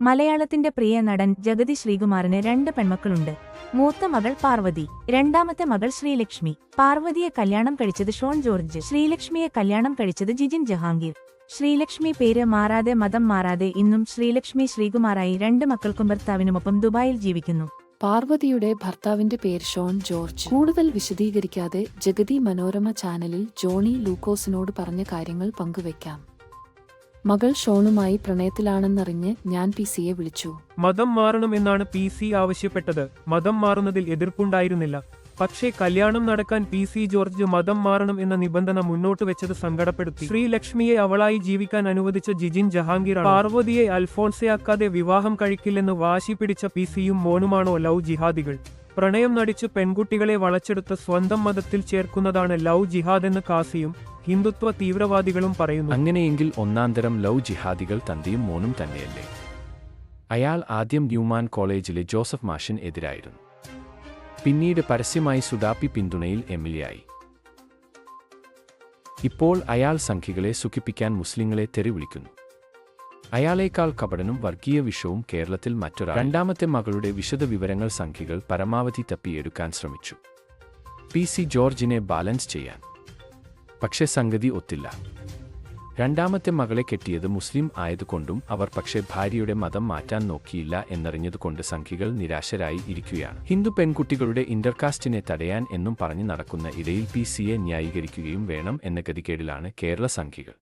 മലയാളത്തിന്റെ പ്രിയ നടൻ ജഗതി ശ്രീകുമാറിന് രണ്ട് പെൺമക്കളുണ്ട്. മൂത്ത മകൾ പാർവതി രണ്ടാമത്തെ മകൾ ശ്രീലക്ഷ്മി. പാർവതിയെ കല്യാണം കഴിച്ചത് ഷോൺ ജോർജ് ശ്രീലക്ഷ്മിയെ കല്യാണം കഴിച്ചത് ജിജിൻ ജഹാംഗീർ. ശ്രീലക്ഷ്മി പേര് മാറാതെ മതം മാറാതെ ഇന്നും ശ്രീലക്ഷ്മി ശ്രീകുമാറായി രണ്ട് മക്കൾക്കും ഭർത്താവിനുമൊപ്പം ദുബായിൽ ജീവിക്കുന്നു. പാർവതിയുടെ ഭർത്താവിന്റെ പേര് ഷോൺ ജോർജ്. കൂടുതൽ വിശദീകരിക്കാതെ ജഗതി മനോരമ ചാനലിൽ ജോണി ലൂക്കോസിനോട് പറഞ്ഞ കാര്യങ്ങൾ പങ്കുവെക്കാം മകൾ ഷോണുമായി പ്രണയത്തിലാണെന്നറിഞ്ഞ് ഞാൻ പി സിയെ വിളിച്ചു. മതം മാറണമെന്നാണ് പി സി ആവശ്യപ്പെട്ടത്. മതം മാറുന്നതിൽ എതിർപ്പുണ്ടായിരുന്നില്ല. പക്ഷേ കല്യാണം നടക്കാൻ പി സി ജോർജ് മതം മാറണം എന്ന നിബന്ധന മുന്നോട്ട് വെച്ചത് സങ്കടപ്പെടുത്തി. ശ്രീലക്ഷ്മിയെ അവളായി ജീവിക്കാൻ അനുവദിച്ച ജിജിൻ ജഹാംഗീർ പാർവതിയെ അൽഫോൺസയാക്കാതെ വിവാഹം കഴിക്കില്ലെന്ന് വാശി പിടിച്ച പി സിയും മോനുമാണോ ലവ് ജിഹാദികൾ? പ്രണയം നടിച്ച് പെൺകുട്ടികളെ വളച്ചെടുത്ത് സ്വന്തം മതത്തിൽ ചേർക്കുന്നതാണ് ലവ് ജിഹാദെന്ന് കാസിയും ഹിന്ദുത്വ തീവ്രവാദികളും പറയുന്നു അങ്ങനെയെങ്കിൽ ഒന്നാന്തരം ലവ് ജിഹാദികൾ തന്റെയും മോനും തന്നെയല്ലേ? അയാൾ ആദ്യം ന്യൂമാൻ കോളേജിലെ ജോസഫ് മാഷൻ എതിരായിരുന്നു. പിന്നീട് പരസ്യമായി സുഡാപ്പി പിന്തുണയിൽ എം ആയി ഇപ്പോൾ അയാൾ സംഖ്യകളെ സുഖിപ്പിക്കാൻ മുസ്ലിങ്ങളെ തെറിവിളിക്കുന്നു. അയാളേക്കാൾ കപടനും വർഗീയ വിഷവും കേരളത്തിൽ മറ്റൊരാൾ രണ്ടാമത്തെ മകളുടെ വിശദവിവരങ്ങൾ സംഖ്യകൾ പരമാവധി തപ്പിയെടുക്കാൻ ശ്രമിച്ചു. പി. സി. ജോർജിനെ ബാലൻസ് ചെയ്യാൻ പക്ഷെ സംഗതി ഒത്തില്ല. രണ്ടാമത്തെ മകളെ കെട്ടിയത് മുസ്ലിം ആയതുകൊണ്ടും അവർ പക്ഷേ ഭാര്യയുടെ മതം മാറ്റാൻ നോക്കിയില്ല എന്നറിഞ്ഞതുകൊണ്ട് സംഖ്യകൾ നിരാശരായി ഇരിക്കുകയാണ്. ഹിന്ദു പെൺകുട്ടികളുടെ ഇന്റർകാസ്റ്റിനെ തടയാൻ എന്നും പറഞ്ഞു നടക്കുന്ന ഇടയിൽ പി സിയെ ന്യായീകരിക്കുകയും വേണം എന്ന ഗതികേടിലാണ് കേരള സംഖ്യകൾ